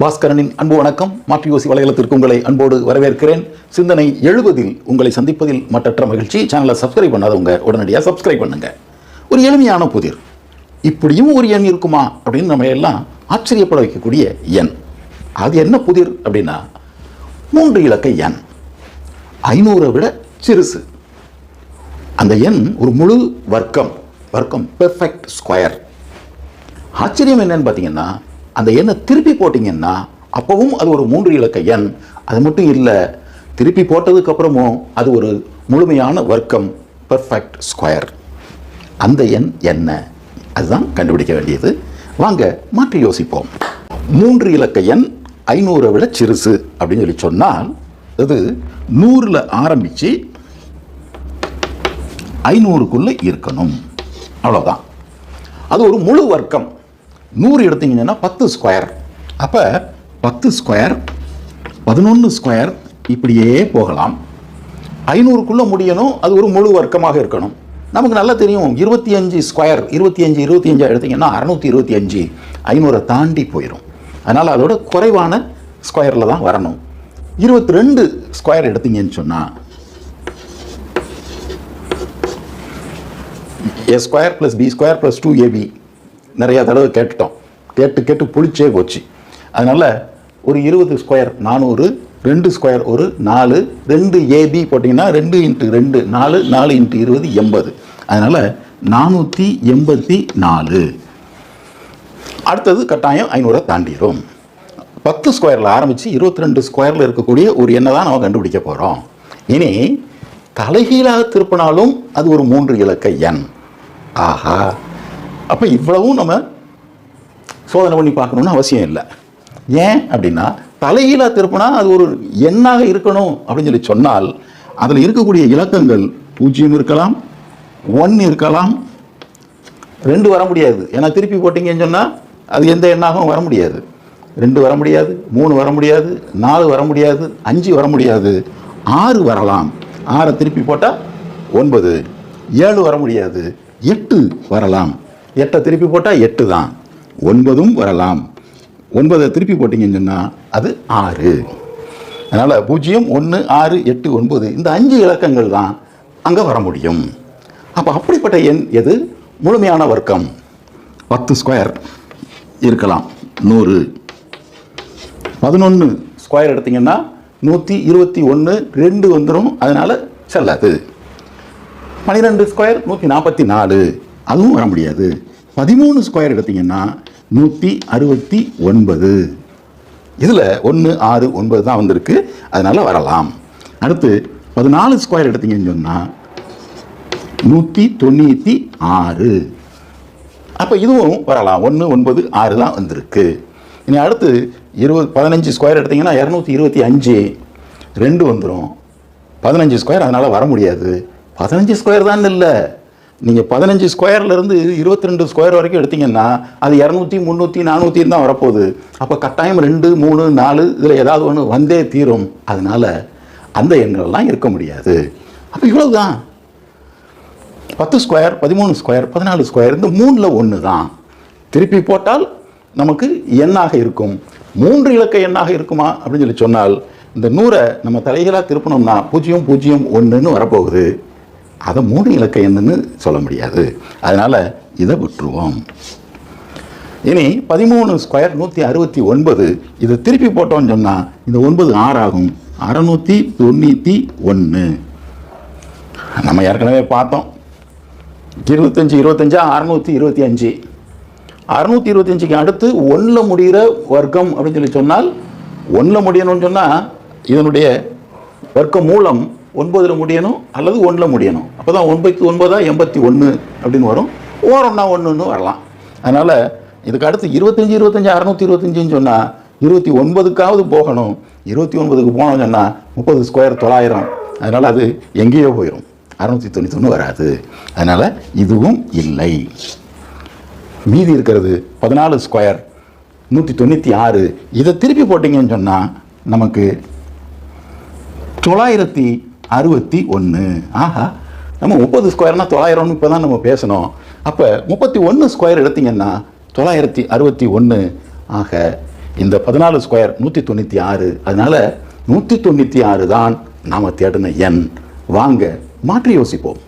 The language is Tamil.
பாஸ்கரனின் அன்பு வணக்கம். மாற்றி யோசி வலையலத்திற்கு உங்களை அன்போடு வரவேற்கிறேன். சிந்தனை எழுபதில் உங்களை சந்திப்பதில் மற்றற்ற மகிழ்ச்சி. சேனலை சப்ஸ்கிரைப் பண்ணாதவங்க உடனடியாக சப்ஸ்கிரைப் பண்ணுங்க. ஒரு எளிமையான புதிர். இப்படியும் ஒரு எண் இருக்குமா? அப்படின்னு நம்ம எல்லாம் ஆச்சரியப்பட வைக்கக்கூடிய எண். அது என்ன புதிர் அப்படின்னா மூன்று இலக்க எண். ஐநூறை விட சிறுசு. அந்த எண் ஒரு முழு வர்க்கம். வர்க்கம் பெர்ஃபெக்ட் ஸ்கொயர் ஆச்சரியம் என்னன்னு பார்த்தீங்கன்னா அந்த எண்ணை திருப்பி போட்டிங்கன்னா அப்பவும் அது ஒரு மூன்று இலக்க எண். அது மட்டும் இல்லை திருப்பி போட்டதுக்கப்புறமும் அது ஒரு முழுமையான வர்க்கம். பெர்ஃபெக்ட் ஸ்கொயர் அந்த எண் என்ன? அதுதான் கண்டுபிடிக்க வேண்டியது. வாங்க மாற்றி யோசிப்போம். மூன்று இலக்க எண் ஐநூறை விட சிறுசு அப்படின்னு சொல்லி சொன்னால் அது நூறில் ஆரம்பித்து ஐநூறுக்குள்ளே இருக்கணும். அவ்வளோதான் அது ஒரு முழு வர்க்கம். நூறு எடுத்தீங்கன்னா பத்து ஸ்கொயர் அப்போ பத்து ஸ்கொயர் பதினொன்று ஸ்கொயர் இப்படியே போகலாம். ஐநூறுக்குள்ளே முடியணும் அது ஒரு முழு வர்க்கமாக இருக்கணும். நமக்கு நல்லா தெரியும் இருபத்தி அஞ்சு ஸ்கொயர் இருபத்தி அஞ்சு இருபத்தி அஞ்சு எடுத்தீங்கன்னா அறநூற்றி இருபத்தி அஞ்சு ஐநூறை தாண்டி போயிடும் அதனால் அதோட குறைவான ஸ்கொயரில் தான் வரணும். இருபத்தி ரெண்டு ஸ்கொயர் எடுத்தீங்கன்னு சொன்னால் a square plus b square plus two ab நிறையா தடவை கேட்டுட்டோம். கேட்டு கேட்டு புளிச்சே போச்சு. அதனால் ஒரு இருபது ஸ்கொயர் நானூறு ரெண்டு ஸ்கொயர் ஒரு நாலு ரெண்டு ஏபி போட்டிங்கன்னா ரெண்டு இன்ட்டு ரெண்டு நாலு நாலு இன்ட்டு இருபது எண்பது. அதனால் நானூற்றி எண்பத்தி நாலு. அடுத்தது கட்டாயம் ஐநூறை தாண்டிடும் பத்து ஸ்கொயரில் ஆரம்பித்து இருபத்தி ரெண்டு ஸ்கொயரில் இருக்கக்கூடிய ஒரு எண்ணை தான் நம்ம கண்டுபிடிக்க போகிறோம் இனி தலைகீழாக திருப்பினாலும் அது ஒரு மூன்று இலக்க எண். ஆஹா. அப்போ இவ்வளவும் நம்ம சோதனை பண்ணி பார்க்கணுன்னு அவசியம் இல்லை. ஏன் அப்படின்னா தலைகீழாக திருப்பினா அது ஒரு எண்ணாக இருக்கணும் அப்படின்னு சொல்லி சொன்னால் அதில் இருக்கக்கூடிய இலக்கங்கள் பூஜ்ஜியம் இருக்கலாம் ஒன் இருக்கலாம் ரெண்டு வர முடியாது. ஏன்னா திருப்பி போட்டிங்கன்னு சொன்னால் அது எந்த எண்ணாகவும் வர முடியாது. ரெண்டு வர முடியாது மூணு வர முடியாது நாலு வர முடியாது அஞ்சு வர முடியாது. ஆறு வரலாம். ஆறை திருப்பி போட்டால் ஒன்பது ஏழு வர முடியாது எட்டு வரலாம். எட்டை திருப்பி போட்டால் எட்டு தான். ஒன்பதும் வரலாம். ஒன்பதை திருப்பி போட்டிங்கன்னு சொன்னால் அது ஆறு. அதனால் பூஜ்ஜியம் ஒன்று ஆறு எட்டு ஒன்பது இந்த அஞ்சு இலக்கங்கள் தான் அங்கே வர முடியும். அப்போ அப்படிப்பட்ட எண் எது? முழுமையான வர்க்கம். பத்து ஸ்கொயர் இருக்கலாம். நூறு. பதினொன்று ஸ்கொயர் எடுத்திங்கன்னா நூற்றி இருபத்தி ஒன்று ரெண்டு வந்துடும் அதனால் செல்லாது. பன்னிரெண்டு ஸ்கொயர் நூற்றி நாற்பத்தி நாலு. அதுவும் வர முடியாது. பதிமூணு ஸ்கொயர் எடுத்தீங்கன்னா நூற்றி அறுபத்தி ஒன்பது. இதில் ஒன்று ஆறு ஒன்பது தான் வந்திருக்கு. அதனால் வரலாம். அடுத்து பதினாலு ஸ்கொயர் எடுத்தீங்கன்னு சொன்னால் நூற்றி தொண்ணூற்றி ஆறு. அப்போ இதுவும் வரலாம். ஒன்று ஒன்பது ஆறு தான் வந்திருக்கு. இனி அடுத்து இருபது பதினஞ்சு ஸ்கொயர் எடுத்தீங்கன்னா இரநூத்தி இருபத்தி அஞ்சு. ரெண்டு வந்துடும் பதினஞ்சு ஸ்கொயர் அதனால் வர முடியாது. பதினஞ்சு ஸ்கொயர் தான் இல்லை. நீங்கள் பதினஞ்சு ஸ்கொயர்லேருந்து இருபத்தி ரெண்டு ஸ்கொயர் வரைக்கும் எடுத்தீங்கன்னா அது இரநூத்தி முந்நூற்றி நானூற்றி தான் வரப்போகுது. அப்போ கட்டாயம் ரெண்டு மூணு நாலு இதில் ஏதாவது ஒன்று வந்தே தீரும். அதனால் அந்த எண்கள்லாம் இருக்க முடியாது. அப்போ இவ்வளவுதான். பத்து ஸ்கொயர் பதிமூணு ஸ்கொயர் பதினாலு ஸ்கொயர் இந்த மூணில் ஒன்று தான் திருப்பி போட்டால் நமக்கு எண்ணாக இருக்கும். மூன்று இலக்க எண்ணாக இருக்குமா அப்படின்னு சொல்லி சொன்னால் இந்த நூறை நம்ம தலைகளாக திருப்பணும்னா பூஜ்ஜியம் பூஜ்ஜியம் ஒன்றுன்னு வரப்போகுது. அதை மூணு இலக்க என்னன்னு சொல்ல முடியாது. அதனால் இதை விட்டுருவோம். இனி பதிமூணு ஸ்கொயர் நூற்றி அறுபத்தி ஒன்பது இதை திருப்பி போட்டோம்னு சொன்னால் இந்த ஒன்பது ஆறாகும் அறநூற்றி தொண்ணூற்றி ஒன்று நம்ம ஏற்கனவே பார்த்தோம். இருபத்தஞ்சி இருபத்தஞ்சா அறநூற்றி இருபத்தி அஞ்சு. அறநூற்றி இருபத்தஞ்சுக்கு அடுத்து ஒன்றில் முடிகிற வர்க்கம் அப்படின்னு சொல்லி சொன்னால் ஒன்றில் முடியணும்னு சொன்னால் இதனுடைய வர்க்க மூலம் ஒன்பதில் முடியணும் அல்லது ஒன்றில் முடியணும். அப்போ தான் ஒன்பத்தி ஒன்பதா எண்பத்தி ஒன்று அப்படின்னு வரும். ஓரம்னா ஒன்றுன்னு வரலாம். அதனால் இதுக்கு அடுத்து இருபத்தஞ்சி இருபத்தஞ்சி அறநூற்றி இருபத்தஞ்சின்னு சொன்னால் இருபத்தி ஒன்பதுக்காவது போகணும். இருபத்தி ஒன்பதுக்கு போனோம்னு சொன்னால் முப்பது ஸ்கொயர் தொள்ளாயிரம். அதனால் அது எங்கேயோ போயிடும் அறநூற்றி தொண்ணூத்தொன்று வராது. அதனால் இதுவும் இல்லை. மீதி இருக்கிறது பதினாலு ஸ்கொயர் நூற்றி தொண்ணூற்றி ஆறு. இதை திருப்பி போட்டிங்கன்னு சொன்னால் நமக்கு தொள்ளாயிரத்தி அறுபத்தி ஒன்று ஆஹா நம்ம முப்பது ஸ்கொயர்னா தொள்ளாயிரம்னு இப்போ தான் நம்ம பேசணும். அப்போ முப்பத்தி ஒன்று ஸ்கொயர் எடுத்தீங்கன்னா தொள்ளாயிரத்தி அறுபத்தி ஒன்று ஆக இந்த பதினாலு ஸ்கொயர் நூற்றி தொண்ணூற்றி ஆறு. அதனால் நூற்றி தொண்ணூற்றி ஆறு தான் நாம் தேடின எண். வாங்க மாற்றி யோசிப்போம்.